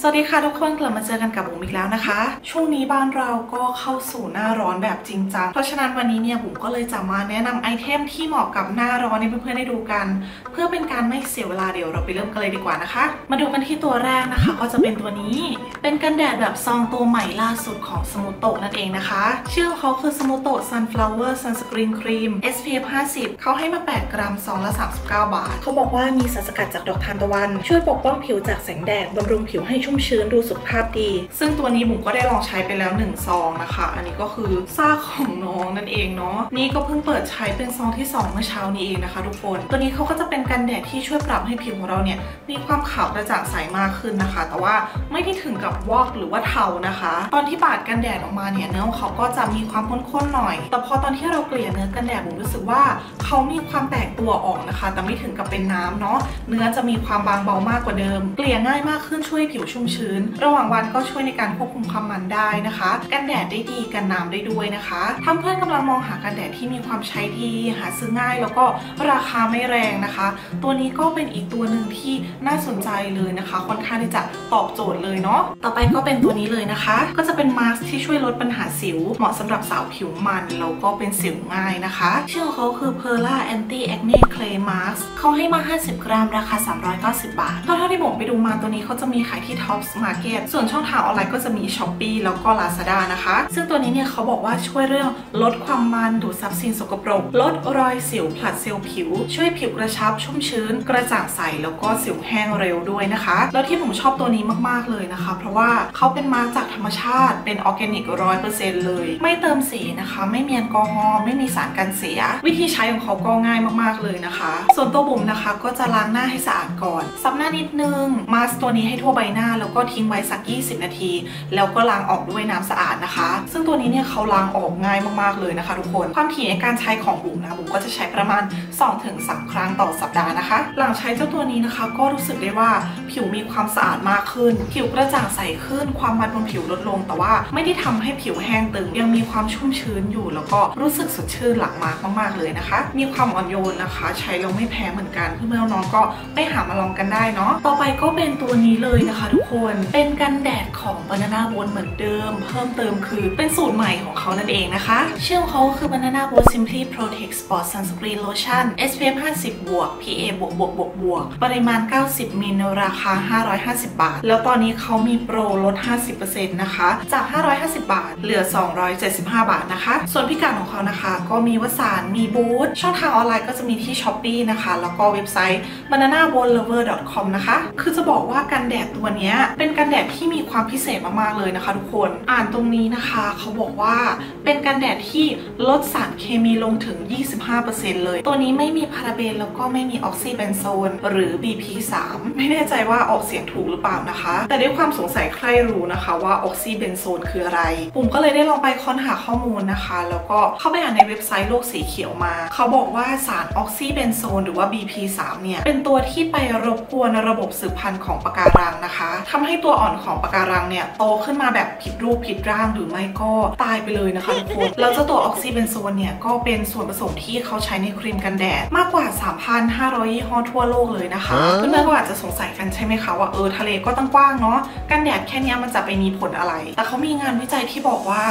สวัสดีค่ะทุกคนกลับมาเจอกันกับบุ๋มอีกแล้วนะคะ ช่วงนี้บ้านเราก็เข้าสู่หน้าร้อนแบบจริงจังเพราะฉะนั้นวันนี้เนี่ยบุ๋มก็เลยจะมาแนะนำไอเทมที่เหมาะกับหน้าร้อนให้เพื่อนๆได้ดูกัน เพื่อเป็นการไม่เสียเวลาเดี๋ยวเราไปเริ่มกันเลยดีกว่านะคะ มาดูกันที่ตัวแรกนะคะ ก็จะเป็นตัวนี้ เป็นกันแดดแบบซองตัวใหม่ล่าสุดของสมุโตะนั่นเองนะคะ ชื่อเขาคือสมุโตะ Sunflower Sunscreen Cream SPF 50เขาให้มา 8 กรัมซองละ39 บาทเขาบอกว่ามีสารสกัดจากดอกทานตะวัน ช่วยปกป้องผิวจากแสงแดดบำรุงผิวให้ชมชื้นดูสุขภาพดี ซึ่งตัวนี้บุ๋มก็ได้ลองใช้ไปแล้ว1ซองนะคะ อันนี้ก็คือซากของน้องนั่นเองเนาะนี่ก็เพิ่งเปิดใช้เป็นซองที่ 2 เมื่อเช้านี้เองนะคะ ทุกคนตัวนี้เขาก็จะเป็นกันแดดที่ช่วยปรับให้ผิวของเราเนี่ยมีความขาวกระจ่างใสมากขึ้นนะคะ แต่ว่าไม่ได้ถึงกับวอกหรือว่าเทานะคะ ตอนที่ปาดกันแดดออกมาเนี่ยเนื้อของเขาก็จะมีความข้นๆหน่อย แต่พอตอนที่เราเกลี่ยเนื้อกันแดดบุ๋มรู้สึกว่าเขามีความแตกตัวออกนะคะ แต่ไม่ถึงกับเป็นน้ำเนาะเนื้อจะมีความบางเบามากกว่าเดิม เกลี่ยง่ายมากขึ้นช่วยผิวชุ่มชื้น ระหว่างวันก็ช่วยในการควบคุมความมันได้นะคะ กันแดดได้ดีกันน้ำได้ด้วยนะคะถ้าเพื่อนกำลังมองหากันแดดที่มีความใช้ดี หาซื้อง่ายแล้วก็ราคาไม่แรงนะคะ ตัวนี้ก็เป็นอีกตัวหนึ่งที่น่าสนใจเลยนะคะ ค่อนข้างที่จะตอบโจทย์เลยเนาะต่อไปก็เป็นตัวนี้เลยนะคะ ก็จะเป็นมาสก์ที่ช่วยลดปัญหาสิว เหมาะสำหรับสาวผิวมันแล้วก็เป็นสิวง่ายนะคะ ชื่อของเขาคือ Perla Anti Acne Clay Mask เขาให้มา 50 กรัมราคา 390 บาทเท่าเท่าที่ผมไปดูมาตัวนี้เขาจะมีขายที่ Tops Market ส่วนช่องทางออนไลน์ก็จะมี Shopee แล้วก็ Lazada นะคะ ซึ่งตัวนี้เนี่ยเขาบอกว่าช่วยเรื่องลดความมันดูดซับสิ่งสกปรก ลดรอยสิวผลัดเซลล์ผิว ช่วยผิวกระชับชุ่มชื้น กระจ่างใสแล้วก็สิวแห้งเร็วด้วยนะคะ แล้วที่ผมชอบตัวนี้มากๆเลยนะคะ เพราะว่าเขาเป็นมาจากธรรมชาติเป็นออร์แกนิกร้อยเปอร์เซ็นต์เลย ไม่เติมสีนะคะ ไม่มีแอลกอฮอล์ไม่มีสารกันเสีย วิธีใช้ของเขาก็ง่ายมากๆเลยนะคะ ส่วนตัวบุ๋มนะคะก็จะล้างหน้าให้สะอาดก่อนซับหน้านิดนึงมาสตัวนี้ให้ทั่วใบหน้าแล้วก็ทิ้งไว้สัก 20 นาที แล้วก็ล้างออกด้วยน้ำสะอาดนะคะ ซึ่งตัวนี้เนี่ยเขาล้างออกง่ายมากๆเลยนะคะทุกคน ความถี่ในการใช้ของบุ๋มนะบุ๋มก็จะใช้ประมาณ 2-3 ครั้งต่อสัปดาห์นะคะ หลังใช้เจ้าตัวนี้นะคะ ก็รู้สึกได้ว่าผิวมีความสะอาดมากขึ้น ผิวกระจ่างใสขึ้น ความมันบนผิวลดลง แต่ว่าไม่ได้ทำให้ผิวแห้งตึง ยังมีความชุ่มชื้นอยู่ แล้วก็รู้สึกสดชื่นหลังมากมากๆเลยนะคะ มีความอ่อนโยนนะคะ ใช้แล้วไม่แพ้เหมือนกันเพื่อนๆน้องก็ไปหามาลองกันได้เนาะ ต่อไปก็เป็นตัวนี้เลยนะคะทุกคน เป็นกันแดดของ Banana Boat เหมือนเดิม เพิ่มเติมคือเป็นสูตรใหม่ของเขานั่นเองนะคะชื่อเขาคือ Banana Boat Simply Protect Sport Sunscreen Lotion SPF 50 บวก PA บวกบวกบวกบวกปริมาณ 90มิลราคา 550 บาท แล้วตอนนี้เขามีโปรลด 50%นะคะ จาก 550 บาท เหลือ 275 บาทนะคะ ส่วนพิกัดของเขานะคะ ก็มีวสานมีบูธช่องทางออนไลน์ก็จะมีที่ s h อ p e e นะคะ แล้วก็เว็บไซต์ bananaboatlover.com นะคะ คือจะบอกว่ากันแดดตัวนี้เป็นกันแดดที่มีความพิเศษมากๆเลยนะคะ ทุกคนอ่านตรงนี้นะคะเขาบอกว่าเป็นกันแดดที่ลดสารเคมีลงถึง 25%เลย ตัวนี้ไม่มีพาราเบนแล้วก็ไม่มีออกซิเบนโซน หรือ BP3 ไม่แน่ใจว่าออกเสียงถูกหรือเปล่านะคะ แต่ด้วยความสงสัยใครรู้นะคะว่าออกซิเบนโซนคืออะไร ปุ่มก็เลยได้ลองไปค้นหาข้อมูลนะคะ แล้วก็เข้าไปอ่านในเว็บไซต์โลกสีเขียวมา เขาบอกว่าสารออกซิเบนโซนหรือว่า BP3 เนี่ยเป็นตัวที่ไปรบกวนระบบสืบพันธุ์ของปะการังนะคะทำให้ตัวอ่อนของปะการังเนี่ยโตขึ้นมาแบบผิดรูปผิดร่างหรือไม่ก็ตายไปเลยนะคะทุกคนแล้วเจ้าตัวออกซิเบนโซนเนี่ยก็เป็นส่วนผสมที่เขาใช้ในครีมกันแดดมากกว่า 3,500 ยี่ห้อทั่วโลกเลยนะคะเพื่อนๆก็อาจจะสงสัยกันใช่ไหมคะว่าเออทะเลก็ตั้งกว้างเนาะกันแดดแค่นี้มันจะไปมีผลอะไร แต่เขามีงานวิจัยที่บอกว่า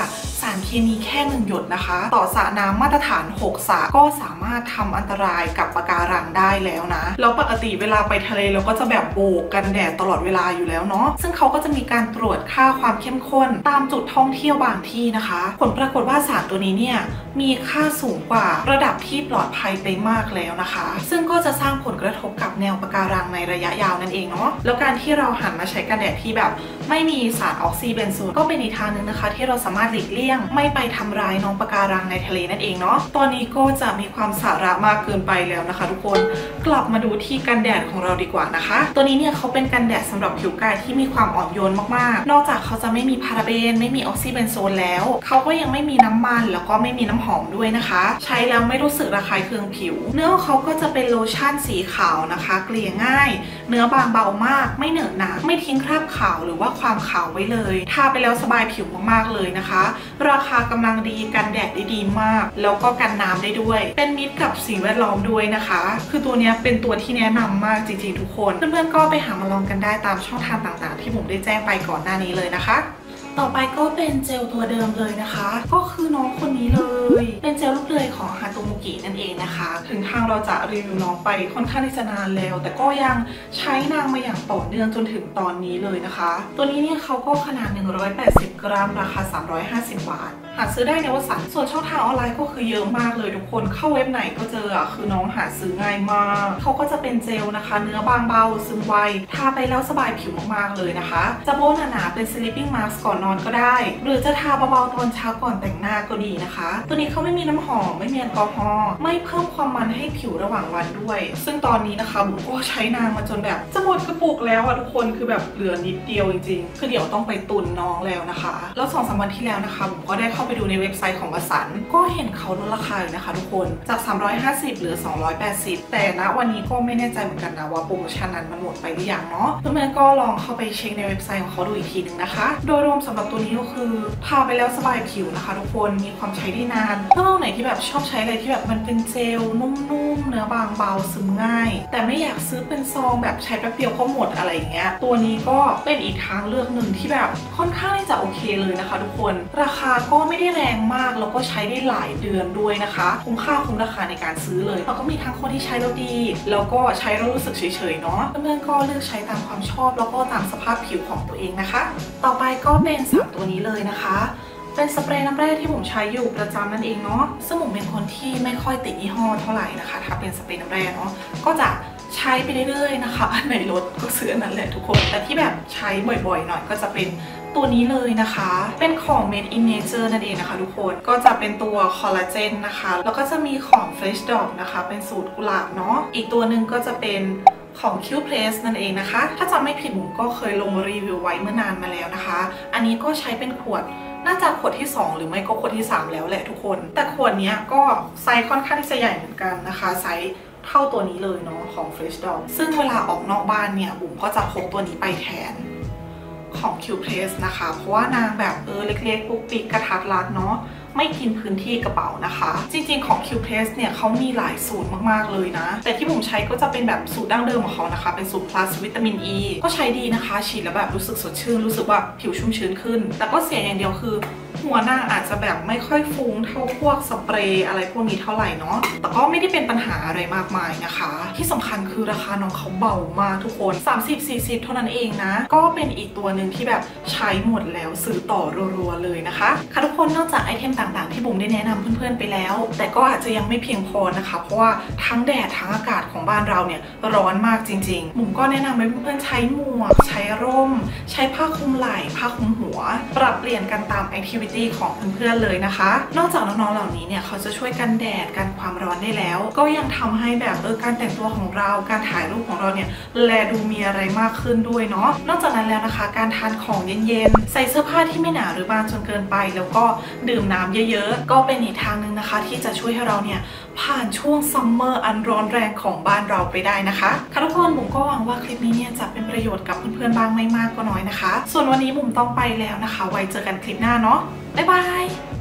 สารเคมีแค่หนึ่งหยดนะคะ ต่อสระน้ำมาตรฐาน 6สระก็สามารถทำอันตรายกับปะการังได้แล้วนะ แล้วปกติเวลาไปทะเลเราก็จะแบบโบกกันแดดตลอดเวลาอยู่แล้วเนาะซึ่งเขาก็จะมีการตรวจค่าความเข้มข้น ตามจุดท่องเที่ยวบางที่นะคะ ผลปรากฏว่าสารตัวนี้เนี่ยมีค่าสูงกว่าระดับที่ปลอดภัยไปมากแล้วนะคะ ซึ่งก็จะสร้างผลกระทบกับแนวปะการังในระยะยาวนั่นเองเนาะแล้วการที่เราหันมาใช้กันแดดที่แบบ ไม่มีสารออกซิเบนโซนก็เป็นอีกทางหนึ่งนะคะ ที่เราสามารถหลีกเลี่ยงลี่ยง ไม่ไปทำร้ายน้องปะการังในทะเลนั่นเองเนาะตอนนี้ก็จะมีความสาระมากเกินไปแล้วนะคะ ทุกคน กลับมาดูที่กันแดดของเราดีกว่านะคะ ตัวนี้เนี่ยเขาเป็นกันแดดสำหรับผิวกายที่มีความอ่อนโยนมากๆ นอกจากเขาจะไม่มีพาราเบน ไม่มีออกซิเบนโซนแล้ว เขาก็ยังไม่มีน้ำมันแล้วก็ไม่มีน้ำหอมด้วยนะคะ ใช้แล้วไม่รู้สึกระคายเคืองผิว เนื้อของเขาก็จะเป็นโลชั่นสีขาวนะคะ เกลี่ยง่าย เนื้อบางเบามาก ไม่เหนอะหนะไม่ทิ้งคราบขาวหรือว่าความขาวไว้เลยทาไปแล้วสบายผิวมากๆเลยนะคะ ราคากำลังดีกันแดดได้ดีมาก แล้วก็กันน้ำได้ด้วย เป็นมิตรกับสิ่งแวดล้อมด้วยนะคะ คือตัวเนี้ยเป็นตัวที่แนะนำมากจริงๆทุกคน เพื่อนๆก็ไปหามาลองกันได้ตามช่องทางต่างๆ ที่ผมได้แจ้งไปก่อนหน้านี้เลยนะคะต่อไปก็เป็นเจลตัวเดิมเลยนะคะ ก็คือน้องคนนี้เลย เป็นเจลลูกเดือยของฮาโตมุกินั่นเองนะคะ ถึงทางเราจะรีวิวน้องไปค่อนข้างที่จะนานแล้ว แต่ก็ยังใช้นางมาอย่างต่อเนื่องจนถึงตอนนี้เลยนะคะ ตัวนี้เนี่ยเขาก็ขนาด 180 กรัมราคา 350 บาท หาซื้อได้ในวสันต์ส่วนช่องทางออนไลน์ก็คือเยอะมากเลยทุกคนเข้าเว็บไหนก็เจออะคือน้องหาซื้อง่ายมากเขาก็จะเป็นเจลนะคะ เนื้อบางเบาซึมไวทาไปแล้วสบายผิวมากๆเลยนะคะ จะโบหนาๆเป็น sleeping mask ก่อนนอนก็ได้ หรือจะทาเบาๆตอนเช้าก่อนแต่งหน้าก็ดีนะคะ ตัวนี้เขาไม่มีน้ำหอมไม่มีแอลกอฮอล์ไม่เพิ่มความมันให้ผิวระหว่างวันด้วย ซึ่งตอนนี้นะคะบุ๋มก็ใช้นางมาจนแบบจะหมดกระปุกแล้วอะทุกคนคือแบบเหลือนิดเดียวจริงๆคือเดี๋ยวต้องไปตุนน้องแล้วนะคะแล้วสองสามวันที่แล้วนะคะบุ๋มก็ได้เข้าไปดูในเว็บไซต์ของวสันก็เห็นเขาลดราคาอยู่นะคะทุกคนจาก 350 เหลือ 280 แต่ณวันนี้ก็ไม่แน่ใจเหมือนกันนะว่าโปรโมชั่นนั้นมันหมดไปหรือยังเนาะเพื่อนๆก็ลองเข้าไปเช็คในเว็บไซต์ของเขาดูอีกทีนึงนะคะ โดยรวมสำหรับตัวนี้ก็คือทาไปแล้วสบายผิวนะคะ ทุกคนมีความใช้ได้นานถ้าเราไหนที่แบบชอบใช้อะไรที่แบบมันเป็นเจลนุ่มๆเนื้อบางเบาซึมง่าย แต่ไม่อยากซื้อเป็นซองแบบใช้แป๊บเดียวก็หมดอะไรอย่างเงี้ยตัวนี้ก็เป็นอีกทางเลือกหนึ่งที่แบบค่อนข้างที่จะโอเคเลยนะคะ ทุกคน ราคาก็ไม่ได้แรงมากแล้วก็ใช้ได้หลายเดือนด้วยนะคะ คุ้มค่าคุ้มราคาในการซื้อเลยแล้วก็มีทั้งคนที่ใช้แล้วดี แล้วก็ใช้แล้วรู้สึกเฉยๆเนาะเพื่อนๆก็เลือกใช้ตามความชอบแล้วก็ตามสภาพผิวของตัวเองนะคะ ต่อไปก็เป็นสามตัวนี้เลยนะคะเป็นสเปรย์น้ำแร่ที่ผมใช้อยู่ประจำนั่นเองเนาะซึ่งผมเป็นคนที่ไม่ค่อยติดยี่ห้อเท่าไหร่นะคะ ถ้าเป็นสเปรย์น้ำแร่เนาะก็จะ ใช้ไปเรื่อยๆนะคะอันไหนลดก็ซื้ออันนั้นแหละทุกคน แต่ที่แบบใช้บ่อยๆหน่อยก็จะเป็นตัวนี้เลยนะคะ เป็นของ Made in Nature นั่นเองนะคะ ทุกคน ก็จะเป็นตัวคอลลาเจนนะคะ แล้วก็จะมีของ Fresh Dog นะคะ เป็นสูตรกุหลาบเนาะ อีกตัวหนึ่งก็จะเป็นของ Q Place นั่นเองนะคะ ถ้าจำไม่ผิดผมก็เคยลงรีวิวไว้เมื่อนานมาแล้วนะคะ อันนี้ก็ใช้เป็นขวดน่าจะขวดที่ 2 หรือไม่ก็ขวดที่ 3 แล้วแหละทุกคน แต่ขวดนี้ก็ไซส์ค่อนข้างที่จะใหญ่เหมือนกันนะคะ ไซส์ เท่าตัวนี้เลยเนาะของ Fresh Dog ซึ่งเวลาออกนอกบ้านเนี่ยบุ๋มก็จะพกตัวนี้ไปแทนของ Q Place นะคะ เพราะว่านางแบบเออเล็กๆ ปุ๊กปิ๊กกระทัดรัดเนาะไม่กินพื้นที่กระเป๋านะคะ จริงๆของ Q Place เนี่ยเขามีหลายสูตรมากๆเลยนะ แต่ที่ผมใช้ก็จะเป็นแบบสูตรดั้งเดิมของเขานะคะ เป็นสูตร plus วิตามิน E ก็ใช้ดีนะคะ ฉีดแล้วแบบรู้สึกสดชื่น รู้สึกว่าผิวชุ่มชื้นขึ้น แต่ก็เสียอย่างเดียวคือ หัวหน้าอาจจะแบบไม่ค่อยฟุ้งเท่าพวกสเปรย์อะไรพวกนี้เท่าไหร่เนาะแต่ก็ไม่ได้เป็นปัญหาอะไรมากมายนะคะ ที่สำคัญคือราคาน้องเขาเบามากทุกคน 30-40 เท่านั้นเองนะ ก็เป็นอีกตัวหนึ่งที่แบบใช้หมดแล้วซื้อต่อรัวๆเลยนะคะ ค่ะทุกคนนอกจากไอเทมต่างๆ ที่บุ๋มได้แนะนำเพื่อนๆไปแล้ว แต่ก็อาจจะยังไม่เพียงพอนะคะ เพราะว่าทั้งแดดทั้งอากาศของบ้านเราเนี่ยร้อนมากจริงๆบุ๋มก็แนะนำให้เพื่อนๆใช้หมวก ใช้ร่ม ใช้ผ้าคลุมไหล่ผ้าคลุมหัว ปรับเปลี่ยนกันตามแอคทิวิตี้ของเพื่อนๆเลยนะคะ นอกจากน้องๆเหล่านี้เนี่ยเขาจะช่วยกันแดดกันความร้อนได้แล้ว ก็ยังทำให้แบบเออการแต่งตัวของเราการถ่ายรูปของเราเนี่ยแลดูมีอะไรมากขึ้นด้วยเนาะนอกจากนั้นแล้วนะคะ การทานของเย็นๆใส่เสื้อผ้าที่ไม่หนาหรือบางจนเกินไป แล้วก็ดื่มน้ำเยอะๆ ก็เป็นอีกทางหนึ่งนะคะ ที่จะช่วยให้เราเนี่ย ผ่านช่วงซัมเมอร์อันร้อนแรงของบ้านเราไปได้นะคะค่ะทุกคนบุ๋มก็หวังว่าคลิปนี้เนี่ยจะเป็นประโยชน์กับเพื่อนๆบ้างไม่มากก็น้อยนะคะ ส่วนวันนี้บุ๋มต้องไปแล้วนะคะ ไว้เจอกันคลิปหน้าเนาะบ๊ายบาย